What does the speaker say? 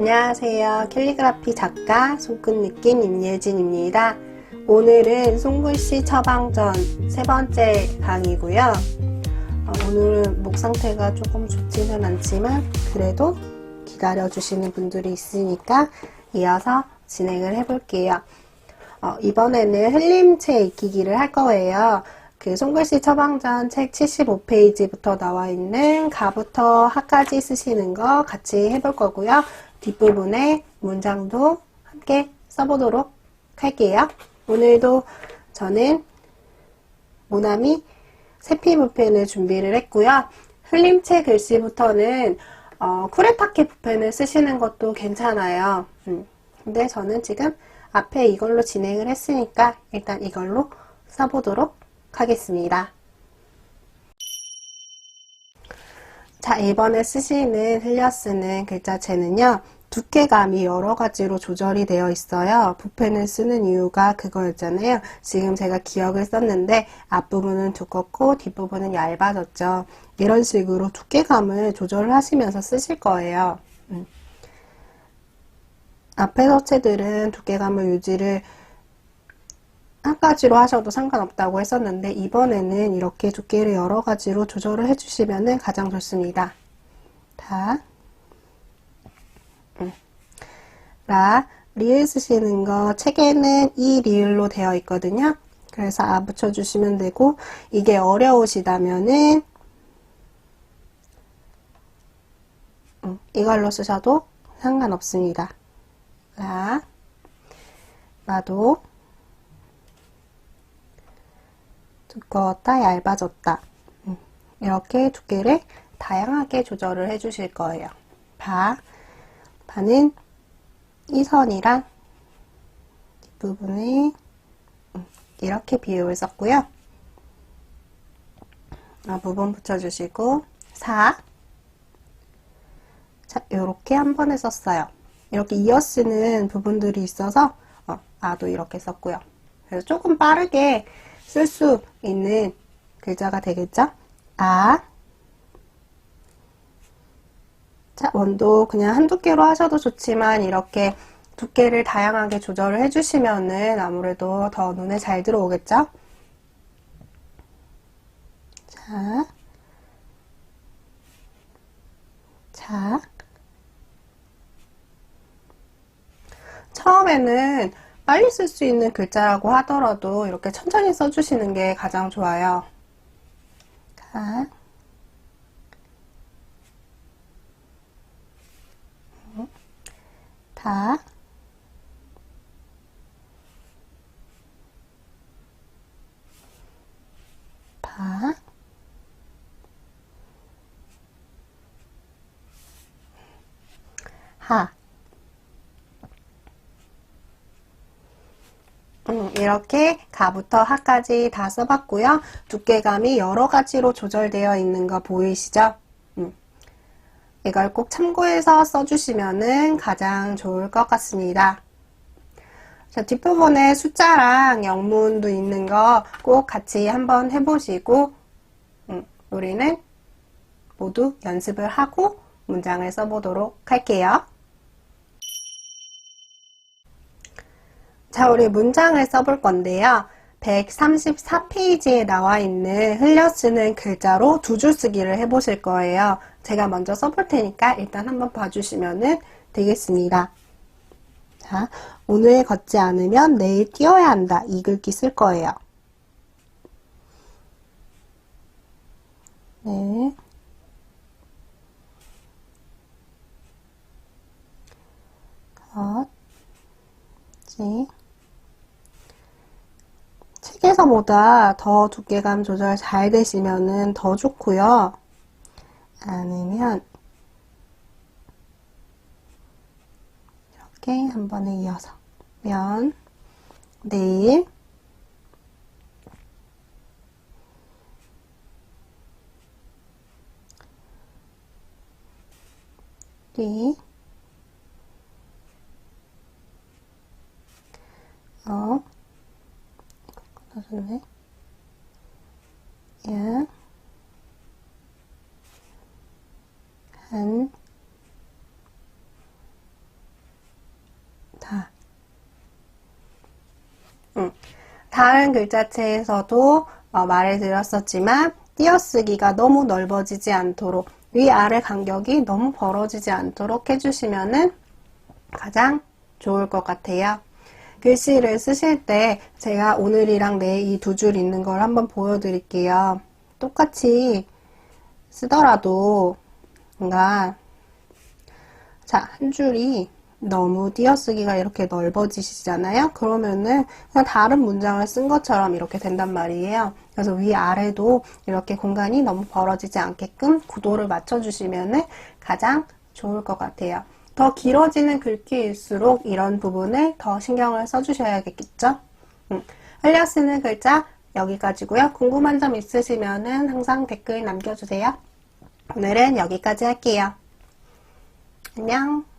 안녕하세요. 캘리그라피 작가 손끝느낌 임예진입니다. 오늘은 송글씨 처방전 세 번째 강이고요. 어, 오늘은 목 상태가 조금 좋지는 않지만 그래도 기다려주시는 분들이 있으니까 이어서 진행을 해볼게요. 어, 이번에는 흘림체 익히기를 할 거예요. 그 손글씨 처방전 책 75페이지부터 나와 있는 가부터 하까지 쓰시는 거 같이 해볼 거고요. 뒷부분에 문장도 함께 써보도록 할게요. 오늘도 저는 모나미 세피 붓펜을 준비를 했고요. 흘림체 글씨부터는 어, 쿠레타케 붓펜을 쓰시는 것도 괜찮아요. 음, 근데 저는 지금 앞에 이걸로 진행을 했으니까 일단 이걸로 써보도록 하겠습니다. 자, 이번에 쓰시는 흘려 쓰는 글자체는요, 두께감이 여러 가지로 조절이 되어 있어요. 붓펜을 쓰는 이유가 그거였잖아요. 지금 제가 기억을 썼는데, 앞부분은 두껍고, 뒷부분은 얇아졌죠. 이런 식으로 두께감을 조절을 하시면서 쓰실 거예요. 음. 앞에 서 체들은 두께감을 유지를 한 가지로 하셔도 상관없다고 했었는데 이번에는 이렇게 두께를 여러 가지로 조절을 해주시면 가장 좋습니다. 다, 음. 라, 리을 쓰시는 거 책에는 이 리을로 되어 있거든요. 그래서 아 붙여주시면 되고 이게 어려우시다면은 음, 이걸로 쓰셔도 상관없습니다. 라, 라도 두꺼웠다, 얇아졌다. 음, 이렇게 두께를 다양하게 조절을 해주실 거예요. 바, 바는 이 선이랑 뒷부분에 음, 이렇게 비율을 썼고요. 부분 붙여주시고 사, 자, 이렇게 한 번에 썼어요. 이렇게 이어 쓰는 부분들이 있어서 어, 아도 이렇게 썼고요. 그래서 조금 빠르게 쓸 수 있는 글자가 되겠죠? 아. 자, 원도 그냥 한 두께로 하셔도 좋지만 이렇게 두께를 다양하게 조절을 해주시면은 아무래도 더 눈에 잘 들어오겠죠? 자. 자. 처음에는 빨리 쓸 수 있는 글자라고 하더라도 이렇게 천천히 써주시는 게 가장 좋아요. 가, 다, 바, 하, 음, 이렇게 가부터 하까지 다 써봤고요. 두께감이 여러 가지로 조절되어 있는 거 보이시죠? 음, 이걸 꼭 참고해서 써주시면 가장 좋을 것 같습니다. 자, 뒷부분에 숫자랑 영문도 있는 거 꼭 같이 한번 해보시고 음, 우리는 모두 연습을 하고 문장을 써보도록 할게요. 자, 우리 문장을 써볼 건데요. 134페이지에 나와 있는 흘려 쓰는 글자로 두 줄 쓰기를 해보실 거예요. 제가 먼저 써볼 테니까 일단 한번 봐주시면 되겠습니다. 자, 오늘 걷지 않으면 내일 뛰어야 한다. 이 글귀 쓸 거예요. 네. 걷지 책에서보다 더 두께감 조절 잘 되시면은 더 좋고요. 아니면 이렇게 한 번에 이어서 면 내일 뒤 괜찮네. 야, 한, 다. 음, 다른 글자체에서도 어, 말해드렸었지만, 띄어쓰기가 너무 넓어지지 않도록 위아래 간격이 너무 벌어지지 않도록 해주시면은 가장 좋을 것 같아요. 글씨를 쓰실 때 제가 오늘이랑 내일 이 두 줄 있는 걸 한번 보여드릴게요. 똑같이 쓰더라도 뭔가 자, 한 줄이 너무 띄어쓰기가 이렇게 넓어지시잖아요? 그러면은 그냥 다른 문장을 쓴 것처럼 이렇게 된단 말이에요. 그래서 위아래도 이렇게 공간이 너무 벌어지지 않게끔 구도를 맞춰주시면은 가장 좋을 것 같아요. 더 길어지는 글귀일수록 이런 부분을 더 신경을 써주셔야겠죠? 음, 흘려 쓰는 글자 여기까지고요. 궁금한 점 있으시면 은 항상 댓글 남겨주세요. 오늘은 여기까지 할게요. 안녕.